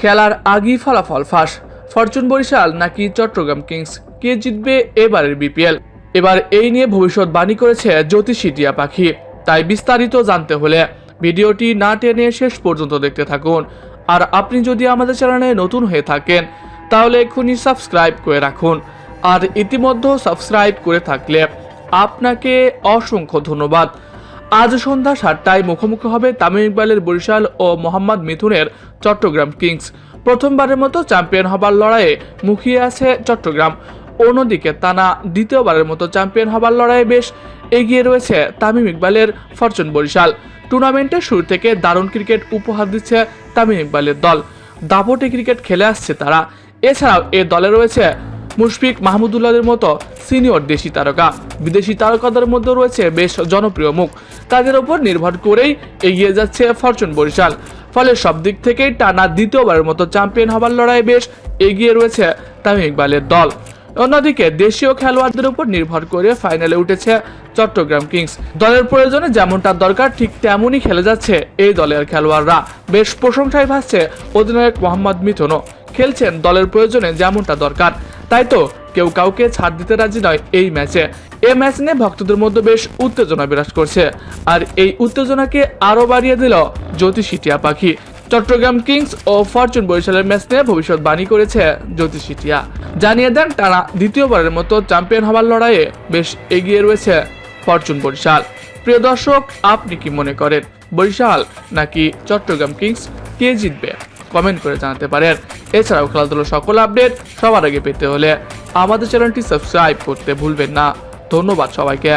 খেলার আগেই ফলাফল ফাঁস। ফরচুন বরিশাল নাকি চট্টগ্রাম কিংস? কে জিতবে এবারের বিপিএল? এবার এই নিয়ে ভবিষ্যৎবাণী করেছে জ্যোতিষী টিয়া পাখি। তাই বিস্তারিত জানতে হলে ভিডিওটি না টেনে শেষ পর্যন্ত দেখতে থাকুন। আর আপনি যদি আমাদের চ্যানেলে নতুন হয়ে থাকেন, তাহলে এক্ষুনি সাবস্ক্রাইব করে রাখুন। আর ইতিমধ্যে সাবস্ক্রাইব করে থাকলে আপনাকে অসংখ্য ধন্যবাদ। আজ সন্ধ্যা সাতটায় মুখোমুখি হবে তামিম ইকবালের বরিশাল ও মোহাম্মদ মিথুনের চট্টগ্রাম কিংস। প্রথমবারের মতো চ্যাম্পিয়ন হবার লড়াইয়ে মুখিয়ে আছে চট্টগ্রাম। অন্যদিকে টানা দ্বিতীয়বারের মতো চ্যাম্পিয়ন হবার লড়াইয়ে বেশ এগিয়ে রয়েছে তামিম ইকবালের ফরচুন বরিশাল। টুর্নামেন্টের শুরু থেকে দারুণ ক্রিকেট উপহার দিচ্ছে তামিম ইকবালের দল। দাপটে ক্রিকেট খেলে আসছে তারা। এছাড়াও এ দলে রয়েছে মুশফিক মাহমুদুল্লাহের মতো সিনিয়র দেশি তারকা। বিদেশি তারকাদের মধ্যে রয়েছে বেশ জনপ্রিয় মুখ। তাদের উপর নির্ভর করেই এগিয়ে যাচ্ছে ফরচুন বরিশাল। ফলে সব দিক থেকেই টানা দ্বিতীয়বারের মতো চ্যাম্পিয়ন হবার লড়াই বেশ এগিয়ে রয়েছে তামিম ইকবালের দল। অন্যদিকে দেশীয় খেলোয়াড়দের উপর নির্ভর করে ফাইনালে উঠেছে চট্টগ্রাম কিংস। দলের প্রয়োজনে যেমনটা দরকার, ঠিক তেমনই খেলে যাচ্ছে এই দলের খেলোয়াড়রা। বেশ প্রশংসায় ভাসছে অধিনায়ক মোহাম্মদ মিথুনও খেলছেন দলের প্রয়োজনে যেমনটা দরকার। তাই তো কেউ কাউকে ছাড় দিতে রাজি নয় এই ম্যাচে। এই ম্যাচ নিয়ে ভক্তদের মধ্যে বেশ উত্তেজনা বিরাজ করছে। আর এই উত্তেজনাকে আরও বাড়িয়ে দিল জ্যোতিষী টিয়া পাখি। চট্টগ্রাম কিংস ও ফরচুন বরিশালের ম্যাচ নিয়ে ভবিষ্যৎবাণী করেছে জ্যোতিষী টিয়া। জানিয়ে দেন টানা দ্বিতীয়বারের মতো চ্যাম্পিয়ন হবার লড়াইয়ে বেশ এগিয়ে রয়েছে ফরচুন বরিশাল। প্রিয় দর্শক, আপনি কি মনে করেন, বরিশাল নাকি চট্টগ্রাম কিংস কে জিতবে? কমেন্ট করে জানাতে পারেন এছাড়াও খেলাধুলো সকল আপডেট সবার আগে পেতে হলে আমাদের চ্যানেলটি সাবস্ক্রাইব করতে ভুলবেন না। ধন্যবাদ সবাইকে।